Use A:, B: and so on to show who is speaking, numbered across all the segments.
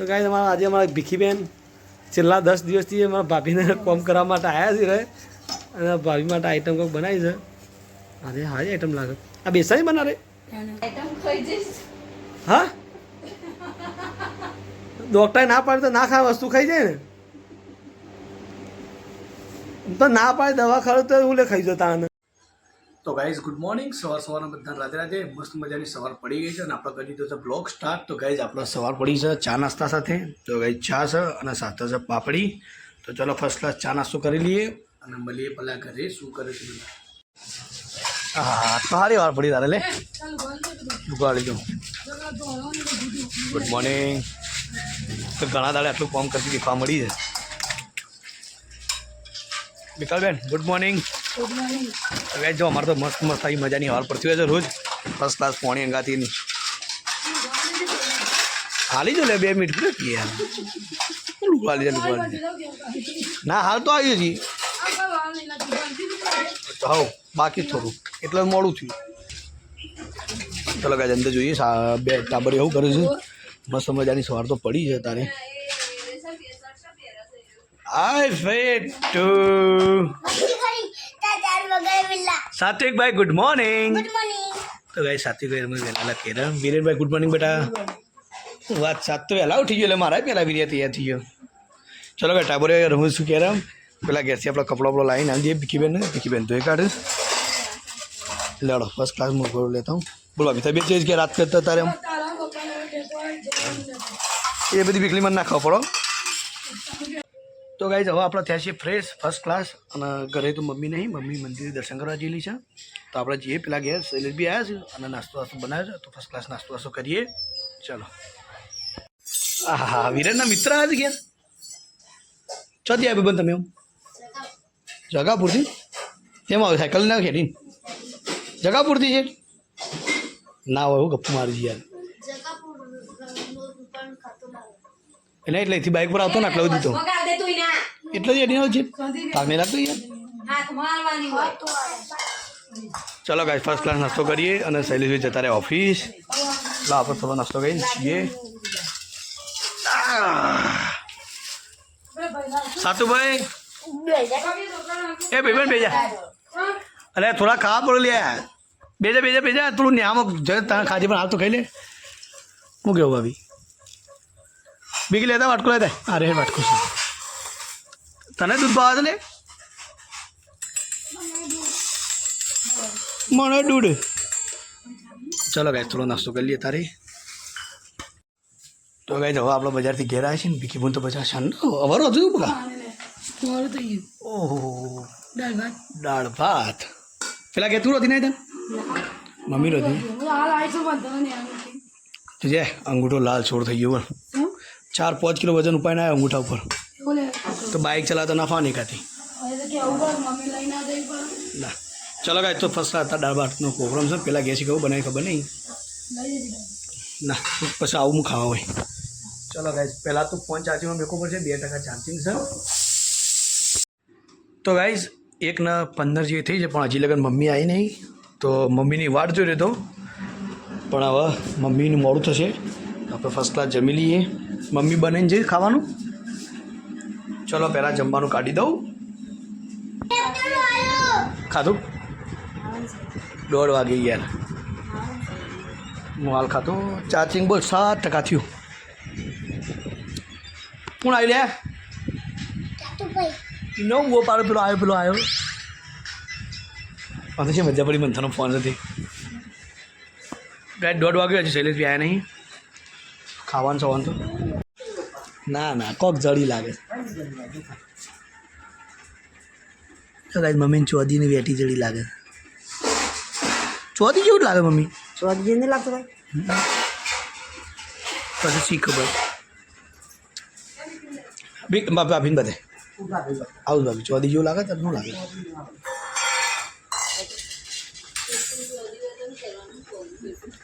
A: તો કાંઈ તમારા આજે અમારા ભીખીબેન છેલ્લા દસ દિવસથી અમારા ભાભીને કોમ કરવા માટે આવ્યા છે રે અને ભાભી માટે આઈટમ કંઈક બનાવી છે. અરે હારી આઈટમ લાગે. આ બેસાઈ બના રે હા? ડોક્ટરે ના પાડે તો ના ખાય વસ્તુ ખાઈ જાય ને. તો ના પાડે દવા ખાડો તો હું લે ખાઈ જતા આને. તો ગાઈઝ ગુડ મોર્નિંગ સવાર સવારના બધા રાધે રાધે. મસ્ત મજાની સવાર પડી ગઈ છે અને આપણે કરી દીધો છે બ્લોગ સ્ટાર્ટ તો ગાઈઝ આપણે સવાર પડી છે ચા નાસ્તા સાથે. તો ગાઈઝ ચા છે અને સાથે છે પાપડી. તો ચલો ફર્સ્ટ ક્લાસ ચા નાસ્તો કરી લઈએ. અને મળીએ પેલા ઘરે. શું કરે છે બધા? હા સારી વાર પડી તારે લે. ઉગાડી દઉં. ગુડ મોર્નિંગ તો ઘણા દાડે આટલું કામ કરતી દેખવા મળી છે. વિકાલબેન ગુડ મોર્નિંગ હવે જો અમારે તો મસ્ત મસ્ત આવી મજાની હવાર પડતી હોય છે રોજ ફર્સ્ટ ક્લાસ પોણી અંગાથી હાલી જો લે બે મિનિટ પૂરે પીએ યાર લુકવાલી છે ના હાલ તો આવ્યું છીએ હોવ બાકી થોડું એટલે મોડું થયું ચલો કાંઈ અંદર જોઈએ સા- બે ટાબર એવું કરે છે મસ્ત મજાની સવાર તો પડી છે તારે આઈ ફેટ ટુ સાત્વિક ભાઈ ગુડ મોર્નિંગ તો ગાઈ સાત્વિક ભાઈ અમે વહેલા કેરા વિરેનભાઈ ગુડ મોર્નિંગ બેટા. વાત સાત તો વહેલા ઉઠી ગયો એટલે મારા પહેલાં વિરિયા તૈયાર થઈ ગયો. ચલો ભાઈ ટાબરે રમું શું કહેરા પેલા ઘેરથી આપણો કપડો બપડો લાવીને આવીએ ભીખીબેન ભીખીબેન તો એ કાઢ. લડો ફર્સ્ટ ક્લાસ મોકલો લેતા હું બોલો અભી તબિયત ચેન્જ કે રાત કરતા તારે એમ એ બધી બીકલી મને નાખવા પડો તો ગાઈ હવે આપણે થયા છીએ ફ્રેશ ફર્સ્ટ ક્લાસ અને ઘરે તો મમ્મી નહીં મમ્મી મંદિરે દર્શન કરવા જેલી છે. તો આપણે જઈએ પેલા ગયા શૈલેષ બી આવ્યા છે અને નાસ્તો વાસ્તો બનાવ્યો છે. તો ફર્સ્ટ ક્લાસ નાસ્તો વાસ્તો કરીએ. ચલો. હા વિરેનના મિત્ર આવ્યા છે ગયા ચોથી આવ્યો બંધ તમે એમ? જગાપુરથી? એમ આવે સાયકલ ના ખેડી જગાપુરથી છે? ના હોય એવું ગપ્પુ મારી યાર. એટલે એટલે બાઇક પર આવતો ને આટલો દીધો એટલે જ એની છે તાર નહીં લાગતું યાર ચલો ગાય ફર્સ્ટ ક્લાસ નાસ્તો કરીએ અને શૈલેષભાઈ જતા રહે ઓફિસ લો આપણે થોડો નાસ્તો કરીને છીએ સાતુભાઈ એ ભાઈ બેજા અરે થોડા ખાવા પડે લે બેજા બેજા બેજા થોડું ન્યામક જ તને ખાજે પણ હાલ તો ખાઈ લે હું કેવું ભાભી બીજી લેતા વાટકો લેતા અરે વાટકો છે તને દૂધ ભાવે છે લે મને દૂધ. ચલો ગાય થોડો નાસ્તો કરી લઈએ તારે. તો ગાય હવે આપણે બજારથી ઘેર આવ્યા છીએ ને ભીખી ભૂન તો બજાર છે. ને અવારો હતું બગા ઓહો. દાળ ભાત. પેલા કે તું હતી નહીં તને? મમ્મી હતી તો જે અંગૂઠો લાલ છોડ થઈ ગયો ચાર પાંચ કિલો વજન ઉપાડીને આવ્યો અંગૂઠા ઉપર. તો બાઇક ચલાવતા નફા નહીં ખાતી ના ચલો ગાય તો ફર્સ્ટ હતા દાળ ભાતનો પ્રોગ્રામ છે પહેલાં ગેસી કહું બનાવી ખબર નહીં? ના પછી આવું હું ખાવા હોય. ચલો ગાઈઝ પહેલાં તો ફોન ચાર્જિંગમાં મેકો પડશે બે ટકા ચાર્જિંગ છે. તો ગાઈઝ એકના પંદર જેવી થઈ છે પણ હજી લગન મમ્મી આવી નહીં. તો મમ્મીની વાટ જોઈ રહ્યો પણ હવે મમ્મીનું મોડું થશે. આપણે ફર્સ્ટ ક્લાસ જમી લઈએ. મમ્મી બનાવીને જઈ ખાવાનું. ચલો પહેલાં જમવાનું કાઢી દઉં. ખાધું? દોઢ વાગે ગયા હું હાલ ખાતો ચાર્જિંગ બોલ, સાત ટકા થયું. કોણ આવી લે? નો બહુ પાડો, પેલો આવ્યો પેલો આવ્યો મને છે મજા પડી, મંથાનો ફોન નથી. ગાય, દોઢ વાગ્યો હજી શૈલેષ બી આવ્યા નહીં. ખાવાનું સવાનું તો. ના ના, કોક જડી લાગે. તો ગાય મમ્મીને ચોદીની વેટી જડી લાગે ચોદી કેવું લાગે મમ્મી પછી શી ખબર બી ભાભીને બધે આવું ભાભી ચોદી જેવું લાગે તમને શું લાગે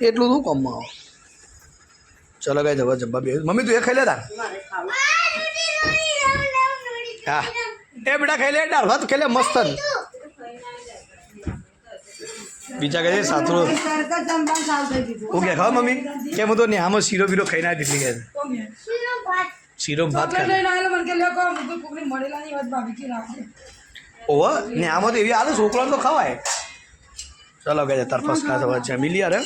A: એટલું શું કમમાં આવો? ચલો ગાય જવા જબ્બા બે મમ્મી તું એ ખાઈ લે તાર? હા. એ બેટા ખાઈ લે ડાળ ભાત ખાઈ લે, મસ્ત. બીજા કહે છે સાતરો હું કે ખાવ મમ્મી. કે, હું તો ને આમાં શીરો બીરો ખાઈ ના દીધી. કે
B: શીરો
C: ભાતની
B: ઓહો, ને આમાં તો એવી હાલ છોકરાને તો ખવાય. ચલો કે તાર ફર્સ્ટ ક્લાસ છે મિલી અરે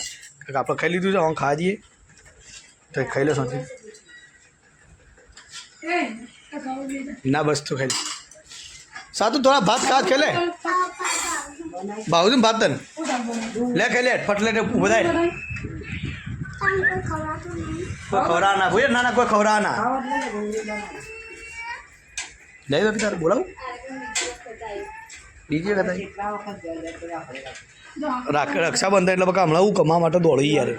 B: આપણે ખાઈ લીધું છે હું ખાવા દઈએ તો ખાઈ લે, શાંતિ.
C: એ આ ખાવું લઈ જા.
B: ના, બસ, તો ખાઈ. સાતું થોડા ભાત ખા ખેલે ભાવું ભાત તન? લે, ખાઈ લે, ફટ લે બધાય ખવરા ના કોઈ ના ના, કોઈ ખવરા ના. લઈ દો તારે બોલાવું. બીજી વખત રક્ષાબંધન એટલે બકા હમણાં હું કમા માટે દોડી યાર.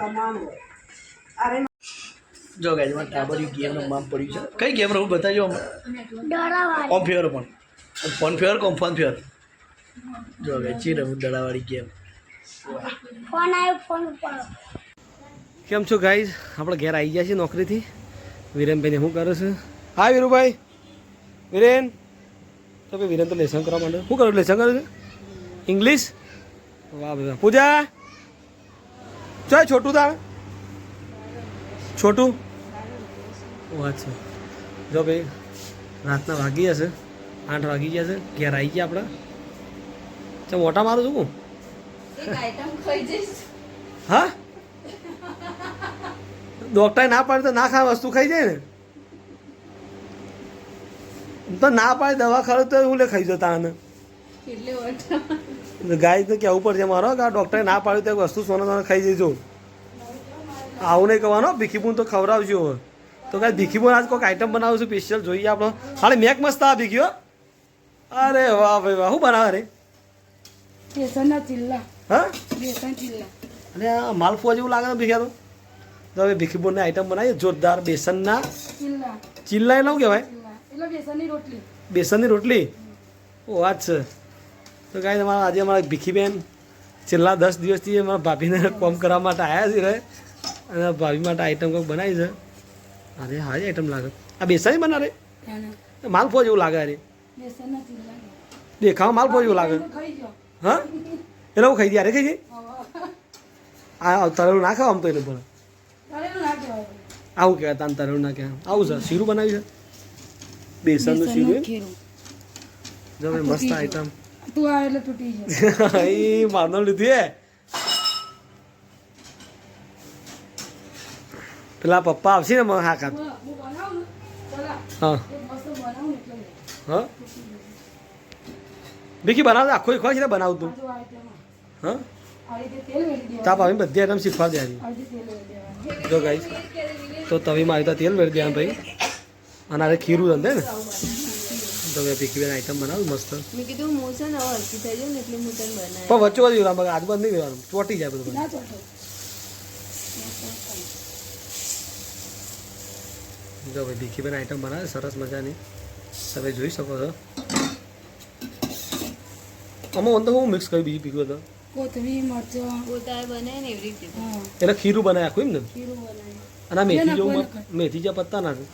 B: જો ગાયમાં ટાબરી ગેમ રમવા પડ્યું છે. કઈ ગેમ રમું બતાવજો ઓમ ફેર પણ. ફોન ફેર કોમ? ફોન ફેર જો ગાઈઝ ચી રમવું દડાવાળી ગેમ?
D: ફોન આવ્યો ફોન ઉપર.
B: કેમ છો ગાઈઝ આપણે ઘેર આવી ગયા છીએ નોકરીથી. વિરેનભાઈને શું કરું છું? હા વીરુભાઈ. વિરેન. તો ભાઈ વિરેન તો લેસન કરવા માંડે શું કરું લેસન કરે છે? ઇંગ્લિશ વાહ ભાઈ પૂજા? ચાલ છોટું તાણ છોટું? ઓ અચ્છા. જો ભાઈ રાતના વાગી જશે આઠ વાગી ગયા છે. ઘેર આવી ગયા આપણે. ચા મોટા મારું છું હું? હા? ડોક્ટરે ના પાડે તો ના ખાય વસ્તુ ખાઈ જાય ને. તો ના પાડે દવા ખાવ તો હું લે ખાઈ જતા આને. ગાય તો કેવું પડશે મારો કે ડોક્ટરે ના પાડ્યું તો વસ્તુ સોના સોના ખાઈ જઈજો આવું નહીં કહેવાનો ભીખીબૂન તો ખવડાવજો. તો કાંઈ ભીખીબુન આજ કોઈક આઈટમ બનાવું છું સ્પેશિયલ જોઈએ આપણો. હાલે મેક મસ્ત આ ભીખ્યો અરે વાહ ભાઈ વાહ. શું બનાવે રે?
C: બેસનના ચિલ્લા
B: હા?
C: બેસન ચિલ્લા
B: અને આ માલપુઆ જેવું લાગે ને ભીખ્યા તો. તો હવે ભીખીબૂનની આઈટમ બનાવીએ. જોરદાર બેસનના
C: ચિલ્લા
B: ચિલ્લા એટલે કેવાય
C: કહેવાય? એટલે બેસનની રોટલી.
B: બેસનની રોટલી? ઓ વાત છે. તો કાંઈ તમારા આજે અમારા ભીખીબેન છેલ્લા દસ દિવસથી અમારા ભાભીને કોમ કરવા માટે આવ્યા છે અને ભાભી માટે આઈટમ કંઈક બનાવી છે. અરે હારી આઈટમ લાગે. આ બેસન બના રે
C: અને
B: માલપુઆ જેવું લાગે અરે. દેખાવા માલપુઆ જેવું લાગે. હા એટલે હું? ખાઈ દે અરે ખાઈ જઈ આ તરેલું ના ખાવા આમ તો એને પણ. આવું કહેવાય તાન તરેલું ના કહેવાય. આવું છે શીરું બનાવ્યું છે? બેસનનું શીરું જો મસ્ત આઈટમ
C: તું આ એટલે તૂટી જાય
B: એ માનવ લીધી પેલા પપ્પા આવશે ને મને હા ખાત
C: હું હું બનાવું ને પેલા
B: હા
C: એક મસ્ત બનાવું ને એટલે લે.
B: હા ભીખી બનાવ આખો ખોય છે બનાવું તું
C: આ જો આ તેમાં
B: હા
C: આ રીતે તેલ વેડી દેવાનું
B: તાપ આવી બધી આઈટમ શીખવા દે
C: આ રીતે તેલ વેડી દેવાનું
B: જો ગાઈસ તો તવીમાં આવી તો તેલ વેરી દેવાનું ભાઈ અને આરે ખીરું રંધે ને તો મેં ભીખી બેન આઈટમ બનાવું મસ્ત
E: મેં કીધું હું છે ને હવે હલકી થઈ જાઉં ને એટલે હું તને બનાવી
B: પણ વચ્ચે વચ્ચે રામ આજુબાજુ નહીં રહેવાનું ચોટી જાય બધું
C: ના ચોટો
B: જો ભાઈ ભીખી બેન આઈટમ બનાવે સરસ મજાની. તમે જોઈ શકો છો. આમાં અંદર તો હું મિક્સ કર્યું બીજી ભીખું તો
C: કોથમીર મરચાં.
E: પોતાએ બનાવે ને એવી રીતે.
B: એટલે ખીરું બનાવે આખું એમ ને
C: ખીરું બનાવી
B: અને આ મેથી જેવું. મેથી જે પત્તા નાખે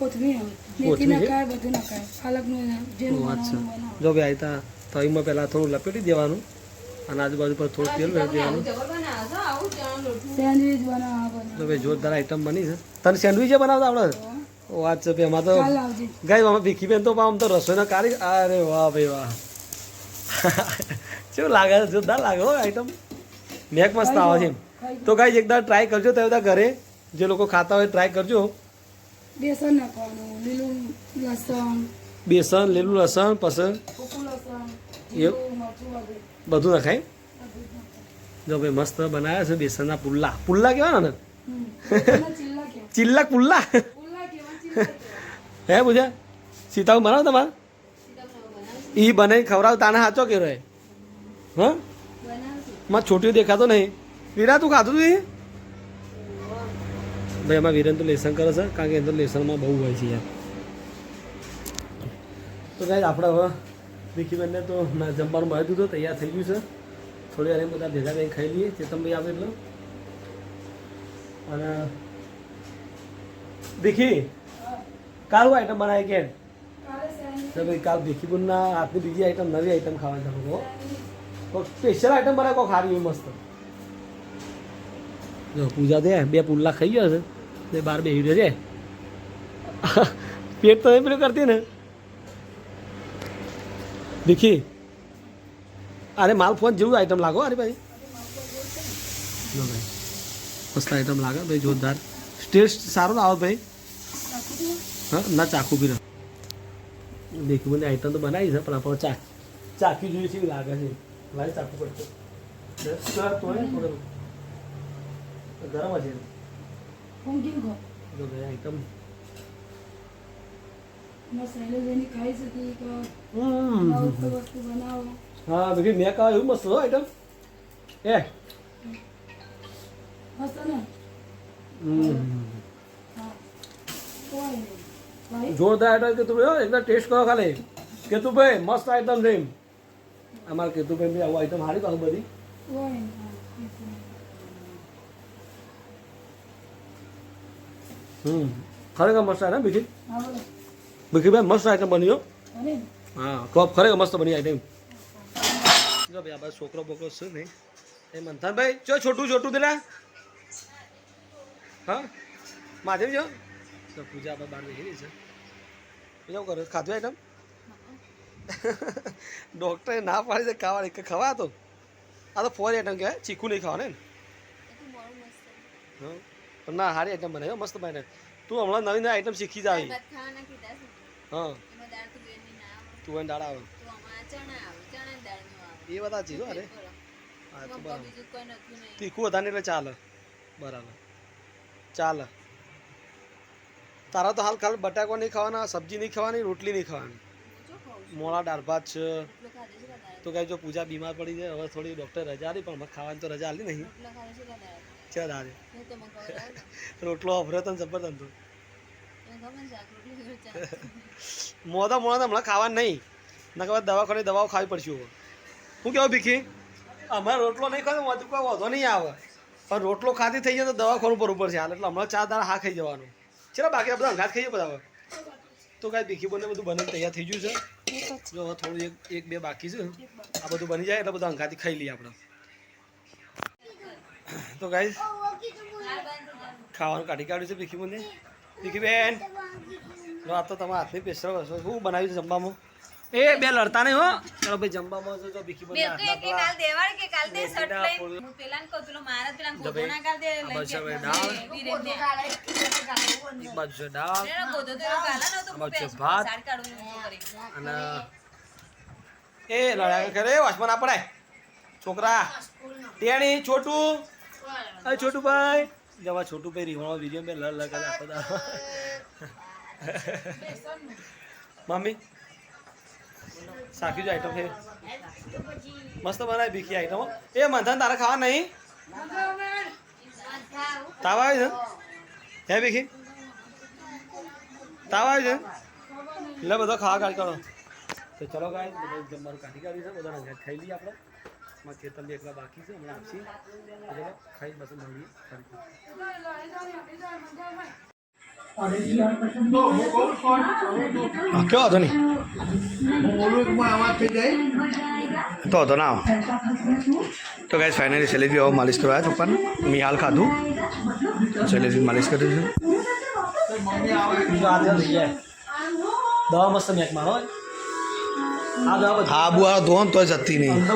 C: કોથમીર. મેથી
B: કોથમીર?
C: બધું નખાય. પાલકનું જેનું
B: અચ્છા.
C: બનાવવાનું
B: જો ભાઈ આયતા તવીમાં પહેલાં થોડું લપેટી દેવાનું અને આજુબાજુ પર થોડું તેલ વેરી દેવાનું. તો ભાઈ જોરદાર આઈટમ બની છે. તને સેન્ડવિચ બનાવતા આવડે વાત છે ભાઈ તો ગાય આમાં ભીખી બેન તો આમ તો રસોઈના કારી અરે વાહ ભાઈ વાહ. કેવું લાગે છે? જોરદાર લાગે હો આઈટમ મેક મસ્ત આવે છે તો ગાય એકવાર ટ્રાય કરજો તો બધા ઘરે. જે લોકો ખાતા હોય ટ્રાય કરજો.
C: બેસન નાખવાનું લીલું લસણ.
B: બેસન લીલું લસણ
C: વગેરે.
B: બધું નખાય. જો ભાઈ મસ્ત બનાવ્યા છે બેસનના પુલ્લા. પુલ્લા કેવા ને. ચિલ્લા પુલ્લા
C: પુલ્લા કહેવાય, ચીલા કહેવાય.
B: હે પૂજા? સીતાઓ બનાવો તમારે? એ બનાવી ખવડાવ તાને સાચો કે રહે હા? માં દેખાતો નહીં. વીરા તું ખાધું તું ભાઈ એમાં વિરેન તો લેસન કરે છે કારણ કે એમ તો લેસનમાં બહુ હોય છે યાર. તો કાંઈ આપણે હવે વિકીબેનને તો ના જમવાનું મળી દીધું તૈયાર થઈ ગયું છે. થોડી વાર એમ બધા ભેગા થઈને ખાઈ લઈએ. ચેતનભાઈ આવે એટલે. અને ભીખી કાલ હું આઈટમ બનાવી કે તો ભાઈ કાલ ભીખીપુરના હાથની બીજી આઈટમ નવી આઈટમ ખાવાની તમે કહો સ્પેશિયલ આઈટમ બનાવે કોઈ ખારી મસ્ત. જો પૂજા દે બે પુલ્લા ખાઈ ગયો છે. તે બાર બે હીડે છે. પેટ તો એમ પેલું કરતી ને. દીખી અરે માલ ફોન જેવું આઈટમ લાગો અરે ભાઈ. જો ભાઈ મસ્ત આઈટમ લાગે ભાઈ જોરદાર. ટેસ્ટ સારો આવે ભાઈ. હા ના ચાકુ બી દેખી મને આઈટમ તો બનાવી છે પણ આપણે ચાક ચાકી જોઈએ છે લાગે છે. મારે ચાકુ પડશે. ગરમ. હશે જો આઈટમ હમ. હા બીજી મેં કહ્યું એવું મસ્ત હો આઈટમ એ.
C: મસ્ત ને? હા કોઈ નહીં ભાઈ
B: જોરદાર આઈટમ કીધું ભાઈ એકદમ ટેસ્ટ કરો ખાલી. કે ભાઈ મસ્ત આઈટમ છે અમારે કે ભાઈ આવું આઈટમ હારી કહું બધી.
C: નહીં નહીં.
B: હમ, ખરેખર મસ્ત આઈટમ, બીજી? બીજી ભાઈ મસ્ત આઈટમ બની હો. ખૂબ ખરેખર મસ્ત બની આઈટમ. ભાઈ, આ બધા છોકરો બોકરો છે ને, એ મંથનભાઈ ચો છોટું છોટું પેલા હા, માધવ જો. તો પૂજા આપણે બહાર બેસી છે. શું કરે? ખાધું આઈટમ ડૉક્ટરે ના પાડી દે ખાવાની. કે ખવા તો? આ તો ફોર આઈટમ કહેવાય. ચીખું નહીં ખાવાનું ને હા. પણ ના સારી આઈટમ બનાવી મસ્ત બને. તું હમણાં નવી નવી આઈટમ શીખી જ આવી. હા.
E: દાળ તો આવે.
B: એને દાડા આવે. એ બધા ચીજો અરે. હા તો બરાબર.
E: બીજું
B: તીખું વધારે એટલે ચાલે. બરાબર. ચાલે. તારા તો હાલ ખાલી બટાકો નહીં ખાવાના, સબ્જી નહીં ખાવાની, રોટલી નહીં ખાવાની. મોળા દાળ ભાત છે. તો કઈ જો પૂજા બીમાર પડી જાય, હવે થોડી ડૉક્ટર રજા આપી, પણ ખાવાની તો રજા આલી નહીં.
E: છે
B: દાદે
E: આવે
B: રોટલો અભરો તને
E: ચા
B: મોદા મોડા હમણાં ખાવાનું નહીં. ના ખબર દવાખાને દવાઓ ખાવી પડશે હું શું કહેવું ભીખી? અમારે રોટલો નહીં ખાતો વધુ કોઈ વધો નહીં આવે. પણ રોટલો ખાતી થઈ જાય તો દવાખાનું પર ઉપર છે હાલ. એટલે હમણાં ચાર દાળ હા ખાઈ જવાનું. ચલો, બાકી આ બધા અંગાત ખાઈએ બધા તો કાંઈ ભીખી બને બધું બને તૈયાર થઈ ગયું છે. જો થોડું એક એક બે બાકી છે. આ બધું બની જાય એટલે બધા અંગાથી ખાઈ લઈએ આપણે. તો ગાઈ ખાવાનું કાઢી કાઢ્યું છે ભીખી મને ભીખી બેન આ તો તમારા હાથની પેસરો હશો શું બનાવ્યું છે જમવામાં? એ બે લડતા નહીં હો. ચલો ભાઈ જમવામાં તો ભીખી બને એક કાલ
E: દેવાળ કે કાલ દે શર્ટ લઈ હું પેલા ને કહું મારા પેલા
B: ભાઈ,
E: ના કાલ દે લઈ બસ
B: હવે દાળ. એક બાજુ દાળ.
E: એનો ગોધો તો કાલા નહોતો,
B: આ બાજુ ભાત.
E: ને.
B: અને એ લડાઈ કરે વાસમાં ના પડાય. છોકરા ટેણી છોટું. અરે છોટું ભાઈ. જવા છોટું ભાઈ રીવાણો વીડિયો મેં લડ કરે આખો દાડો. મમ્મી. સાકી જો આઈટમ છે. મસ્ત બનાવી ભીખી આઈટમ એ મંથન તારે ખાવા નહીં? તાવ આવે છે? હે ભીખી? તાવ આવે છે? એટલે બધો ખાવા કાઢ કરો. તો ચલો ગાય બધા જમવાનું કાઢી કાઢ્યું છે બધા રંગાત ખાઈ લઈએ આપણે. માં ચેતન એકલા બાકી છે, હમણાં આપશી. ખાઈ બસ મળીએ. કેવો હતો નહીં. તો હતો ના તો ગાય ફાઇનલી સેલેરી હવે માલિશ કરવા આવ્યા પપ્પાને મેં હાલ ખાધું. સેલેરી માલિશ કરી છે દવા મસ્ત મેક મારો આ દવા હા. બુઆ ધોન તો જતી નહીં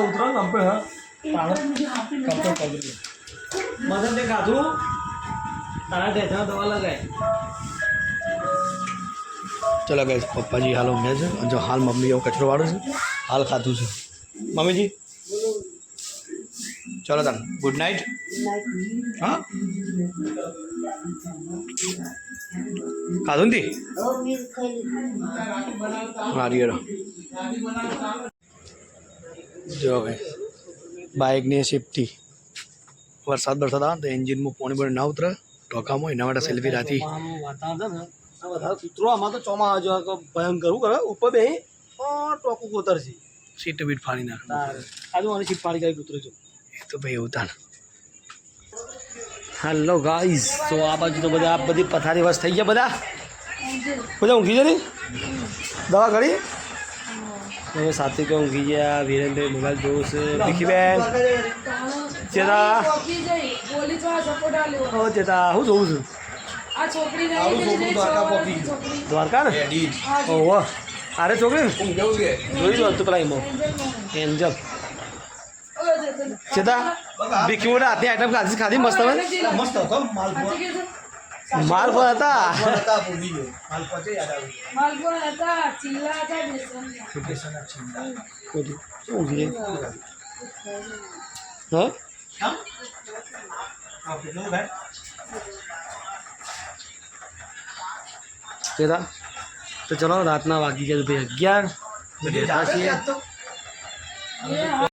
B: તે ખાધું? તારા દવા લગાય. ચલો ગાઈસ પપ્પાજી હાલ ઊંઘ્યા છે. અને જો હાલ મમ્મી એવું કચરો વાળું છે. હાલ ખાધું છે. મમ્મીજી? ચલો તને ગુડ નાઇટ હા? ખાધું ને રિયરો જો ભાઈ બાઇકની સેફટી વરસાદ વરસાદ આવે તો એન્જિનમાં પાણી પાણી ના ઉતરે. ટોકામાં એના માટે સેલ્ફી રાતી આ વધારે કૂતરો આમાં તો ચોમા જો ભયંકર શું કરે ઉપર બે ટોકું કોતરશે સીટ બીટ ફાડી નાખે. આજુ આની સીટ ફાડી ગઈ કૂતરો જો એ તો ભાઈ એવું તાન હેલો ગાઈસ તો આ બાજુ તો બધા આ બધી પથારી વસ થઈ ગયા બધા? બધા ઊંઘી જાય ને દવા કરી હવે સાથે કે ઊંઘી ગયા વિરેનભાઈ મોબાઈલ જોવું છે ભીખીબેન ચેતા.
C: ચોકી જઈ પોલીસવાળા સપોર્ટ આલ્યો.
B: ઓ ચેતા હું જોઉં છું?
C: આ છોકરી
B: દ્વારકા ને?
C: હા જી.
B: ઓહો. અરે છોકરી
A: હું
B: જોઈ લો તું પેલા એમાં
C: ઓય, ઓય.
B: સીધા ભીખી મોટા હાથની આઈટમ ખાધી ખાધી મસ્ત હવે?
A: મસ્ત હતો?
B: માલ પર. હતા?
A: માલપુઆ હતા ભૂલી ગયો માલપુઆ છે યાદ આવ્યું
C: માલપુઆ હતા ચીલા હતા બેસનના.
A: લોકેશનના છીંડા
B: બધું શું છે હા
A: હા આ કેટલું ભાઈ
B: સીધા તો ચલો રાતના વાગી ગયા ભાઈ અગિયાર.
C: એ